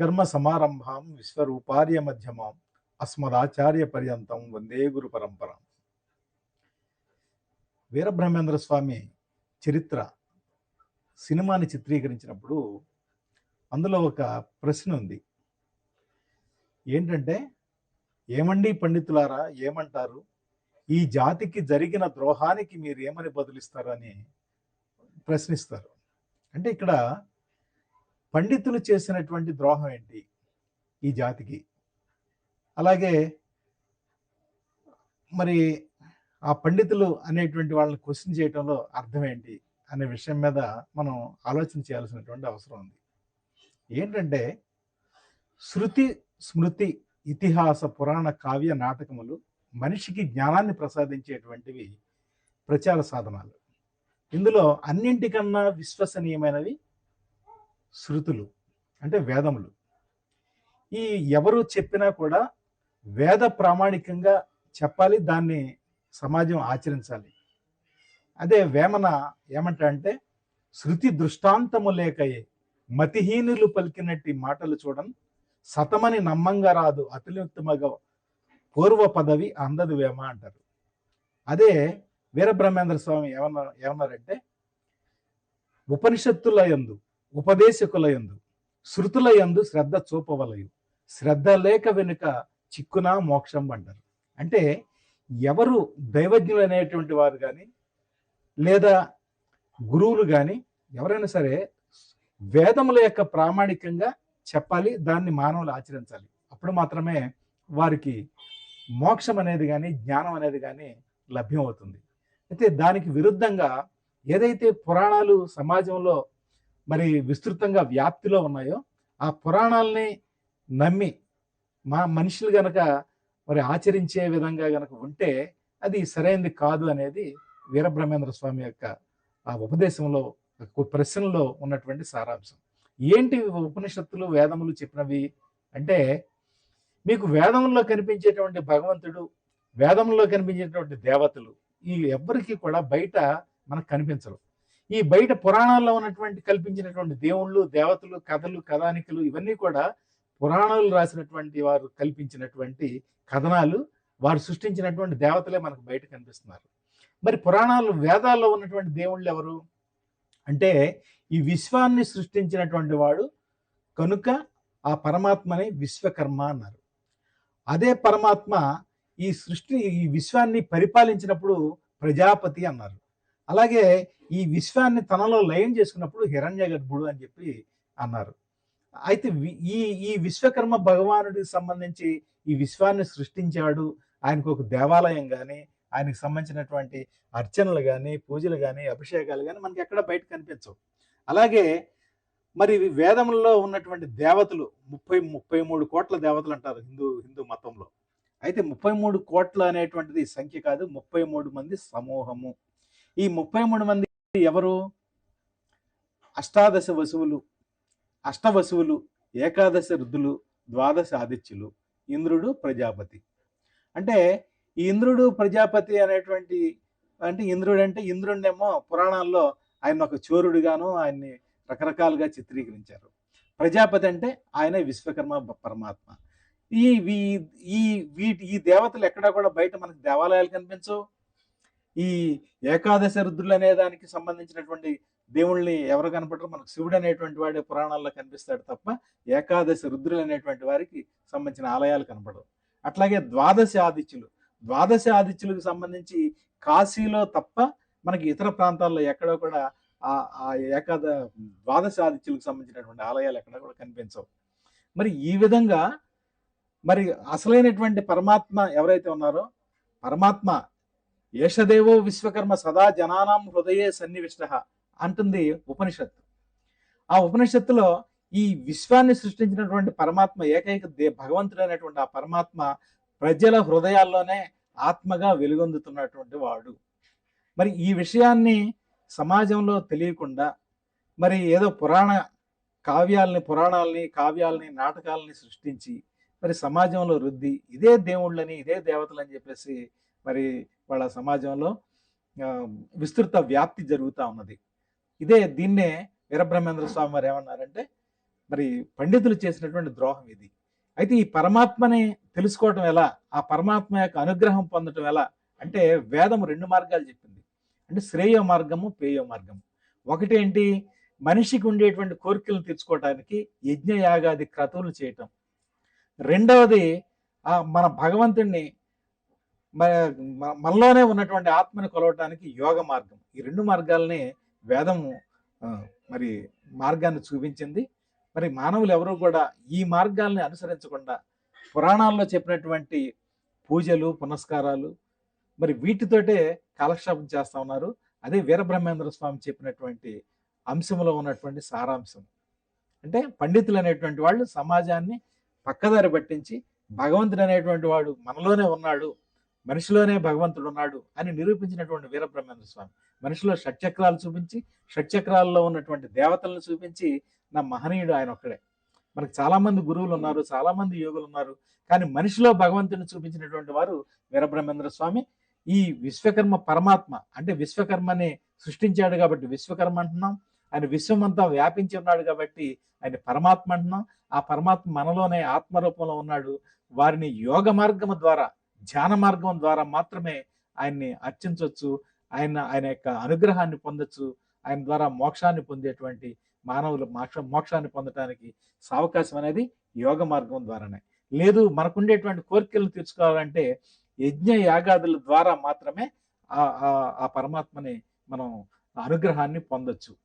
కర్మ సమారంభాం విశ్వరూపార్య మధ్యమాం అస్మదాచార్య పర్యంతం వందే గురు పరంపర. వీరబ్రహ్మేంద్ర స్వామి చరిత్ర సినిమాని చిత్రీకరించినప్పుడు అందులో ఒక ప్రశ్న ఉంది. ఏంటంటే ఏమండి పండితులారా ఏమంటారు? ఈ జాతికి జరిగిన ద్రోహానికి మీరు ఏమని బదులిస్తారు అని ప్రశ్నిస్తారు. అంటే ఇక్కడ పండితులు చేసినటువంటి ద్రోహం ఏంటి ఈ జాతికి? అలాగే మరి ఆ పండితులు అనేటువంటి వాళ్ళని క్వశ్చన్ చేయటంలో అర్థం ఏంటి అనే విషయం మీద మనం ఆలోచన చేయాల్సినటువంటి అవసరం ఉంది. ఏంటంటే శృతి స్మృతి ఇతిహాస పురాణ కావ్య నాటకములు మనిషికి జ్ఞానాన్ని ప్రసాదించేటువంటివి ప్రచార సాధనాలు. ఇందులో అన్నింటికన్నా విశ్వసనీయమైనవి శృతులు అంటే వేదములు. ఈ ఎవరు చెప్పినా కూడా వేద ప్రామాణికంగా చెప్పాలి దాన్ని సమాజం ఆచరించాలి. అదే వేమన ఏమంటా అంటే శృతి దృష్టాంతము లేకయే మతిహీనులు పలికినట్టి మాటలు చూడం సతమని నమ్మంగా రాదు అతిలుత్తమగ పూర్వ పదవి అందదు వేమ అంటారు. అదే వీరబ్రహ్మేంద్ర స్వామి ఏమన్నా ఏమన్నారంటే ఉపనిషత్తుల యందు ఉపదేశకుల యందు శృతుల యందు శ్రద్ధ చూపవలయు. శ్రద్ధ లేక వెనుక చిక్కున మోక్షం అంటారు అంటే ఎవరు దైవజ్ఞులు అనేటువంటి వారు కానీ లేదా గురువులు కానీ ఎవరైనా సరే వేదముల యొక్క ప్రామాణికంగా చెప్పాలి దాన్ని మానవులు ఆచరించాలి. అప్పుడు మాత్రమే వారికి మోక్షం అనేది కానీ జ్ఞానం అనేది కానీ లభ్యం అవుతుంది అయితే దానికి విరుద్ధంగా ఏదైతే పురాణాలు సమాజంలో మరి విస్తృతంగా వ్యాప్తిలో ఉన్నాయో ఆ పురాణాలని నమ్మి మా మనుషులు గనక మరి ఆచరించే విధంగా గనక ఉంటే అది సరైనది కాదు అనేది వీరబ్రహ్మేంద్ర స్వామి యొక్క ఆ ఉపదేశంలో ప్రశ్నలో ఉన్నటువంటి సారాంశం. ఏంటి ఉపనిషత్తులు వేదములు చెప్పినవి అంటే మీకు వేదంలో కనిపించేటువంటి భగవంతుడు వేదంలో కనిపించేటువంటి దేవతలు ఈ ఎవ్వరికీ కూడా బయట మనకు కనిపించరు. ఈ బయట పురాణాల్లో ఉన్నటువంటి కల్పించినటువంటి దేవుళ్ళు దేవతలు కథలు కథానికలు ఇవన్నీ కూడా పురాణాలు రాసినటువంటి వారు కల్పించినటువంటి కథనాలు వారు సృష్టించినటువంటి దేవతలే మనకు బయట కనిపిస్తున్నారు. మరి పురాణాలు వేదాల్లో ఉన్నటువంటి దేవుళ్ళు ఎవరు? అంటే ఈ విశ్వాన్ని సృష్టించినటువంటి వాడు కనుక ఆ పరమాత్మని విశ్వకర్మ అన్నారు. అదే పరమాత్మ ఈ సృష్టి ఈ విశ్వాన్ని పరిపాలించినప్పుడు ప్రజాపతి అన్నారు. అలాగే ఈ విశ్వాన్ని తనలో లయం చేసుకున్నప్పుడు హిరణ్య గర్భుడు అని చెప్పి అన్నారు. అయితే ఈ ఈ విశ్వకర్మ భగవానుడికి సంబంధించి ఈ విశ్వాన్ని సృష్టించాడు. ఆయనకు ఒక దేవాలయం కానీ ఆయనకు సంబంధించినటువంటి అర్చనలు కానీ పూజలు కానీ అభిషేకాలు కానీ మనకి ఎక్కడ బయట కనిపించవు. అలాగే మరి వేదంలో ఉన్నటువంటి దేవతలు ముప్పై ముప్పై మూడు కోట్ల దేవతలు అంటారు హిందూ హిందూ మతంలో. అయితే ముప్పై మూడు కోట్ల అనేటువంటిది సంఖ్య కాదు ముప్పై మూడు మంది సమూహము. ఈ ముప్పై మూడు మంది ఎవరు? అష్టాదశ వసువులు అష్టవసువులు ఏకాదశ రుద్దులు ద్వాదశ ఆదిత్యులు ఇంద్రుడు ప్రజాపతి. అంటే ఈ ఇంద్రుడు ప్రజాపతి అనేటువంటి అంటే ఇంద్రుడు అంటే ఇంద్రుడినేమో పురాణాల్లో ఆయన ఒక చోరుడుగాను ఆయన్ని రకరకాలుగా చిత్రీకరించారు. ప్రజాపతి అంటే ఆయన విశ్వకర్మ పరమాత్మ. ఈ ఈ వీటి ఈ దేవతలు ఎక్కడా కూడా బయట మనకు దేవాలయాలు కనిపించవు. ఈ ఏకాదశ రుద్రులు అనే దానికి సంబంధించినటువంటి దేవుళ్ళని ఎవరు కనపడరు? మనకు శివుడు అనేటువంటి వాడి పురాణాల్లో కనిపిస్తాడు తప్ప ఏకాదశ రుద్రులు అనేటువంటి వారికి సంబంధించిన ఆలయాలు కనపడవు. అట్లాగే ద్వాదశ ఆదిత్యులు. ద్వాదశ ఆదిత్యులకు సంబంధించి కాశీలో తప్ప మనకి ఇతర ప్రాంతాల్లో ఎక్కడో కూడా ఆ ఏకాద ద్వాదశ ఆదిత్యులకు సంబంధించినటువంటి ఆలయాలు ఎక్కడ కూడా కనిపించవు. మరి ఈ విధంగా మరి అసలైనటువంటి పరమాత్మ ఎవరైతే ఉన్నారో? పరమాత్మ ఏషదేవో విశ్వకర్మ సదా జనానాం హృదయే సన్నివిష్ట అంటుంది ఉపనిషత్తు. ఆ ఉపనిషత్తులో ఈ విశ్వాన్ని సృష్టించినటువంటి పరమాత్మ ఏకైక దే భగవంతుడు అనేటువంటి ఆ పరమాత్మ ప్రజల హృదయాల్లోనే ఆత్మగా వెలుగొందుతున్నటువంటి వాడు. మరి ఈ విషయాన్ని సమాజంలో తెలియకుండా మరి ఏదో పురాణ కావ్యాలని పురాణాలని కావ్యాలని నాటకాలని సృష్టించి మరి సమాజంలో రుద్ది ఇదే దేవుళ్ళని ఇదే దేవతలని చెప్పేసి మరి వాళ్ళ సమాజంలో విస్తృత వ్యాప్తి జరుగుతూ ఉన్నది. ఇదే దీన్నే వీరబ్రహ్మేంద్ర స్వామి వారు ఏమన్నారంటే మరి పండితులు చేసినటువంటి ద్రోహం ఇది. అయితే ఈ పరమాత్మని తెలుసుకోవటం ఎలా? ఆ పరమాత్మ యొక్క అనుగ్రహం పొందటం ఎలా? అంటే వేదం రెండు మార్గాలు చెప్పింది. అంటే శ్రేయ మార్గము పేయ మార్గము. ఒకటి ఏంటి? మనిషికి ఉండేటువంటి కోరికలను తీర్చుకోవటానికి యజ్ఞ యాగాది క్రతువులు చేయటం. రెండవది మన భగవంతుణ్ణి మనలోనే ఉన్నటువంటి ఆత్మని కొలవటానికి యోగ మార్గం. ఈ రెండు మార్గాలనే వేదము మరి మార్గాన్ని చూపించింది. మరి మానవులు ఎవరు కూడా ఈ మార్గాల్ని అనుసరించకుండా పురాణాల్లో చెప్పినటువంటి పూజలు పునస్కారాలు మరి వీటితోటే కాలక్షేపం చేస్తూ ఉన్నారు. అదే వీరబ్రహ్మేంద్ర స్వామి చెప్పినటువంటి అంశంలో ఉన్నటువంటి సారాంశం. అంటే పండితులు అనేటువంటి వాళ్ళు సమాజాన్ని పక్కదారి పట్టించి భగవంతుడు అనేటువంటి వాడు మనలోనే ఉన్నాడు. మనిషిలోనే భగవంతుడు ఉన్నాడు అని నిరూపించినటువంటి వీరబ్రహ్మేంద్ర స్వామి. మనిషిలో షట్చక్రాలు చూపించి షట్చక్రాల్లో ఉన్నటువంటి దేవతలను చూపించి నా మహనీయుడు ఆయన ఒక్కడే. మనకు చాలామంది గురువులు ఉన్నారు చాలామంది యోగులు ఉన్నారు కానీ మనిషిలో భగవంతుని చూపించినటువంటి వారు వీరబ్రహ్మేంద్ర స్వామి. ఈ విశ్వకర్మ పరమాత్మ అంటే విశ్వకర్మని సృష్టించాడు కాబట్టి విశ్వకర్మ అంటున్నాం. ఆయన విశ్వమంతా వ్యాపించి ఉన్నాడు కాబట్టి ఆయన పరమాత్మ అంటున్నాం. ఆ పరమాత్మ మనలోనే ఆత్మరూపంలో ఉన్నాడు. వారిని యోగ మార్గము ద్వారా ధ్యాన మార్గం ద్వారా మాత్రమే ఆయన్ని అర్చించవచ్చు ఆయన ఆయన యొక్క అనుగ్రహాన్ని పొందొచ్చు ఆయన ద్వారా మోక్షాన్ని పొందేటువంటి మానవులు మోక్ష మోక్షాన్ని పొందడానికి సావకాశం అనేది యోగ మార్గం ద్వారానే. లేదు మనకుండేటువంటి కోరికలు తీర్చుకోవాలంటే యజ్ఞ యాగాదుల ద్వారా మాత్రమే ఆ ఆ- ఆ పరమాత్మని మనం అనుగ్రహాన్ని పొందొచ్చు.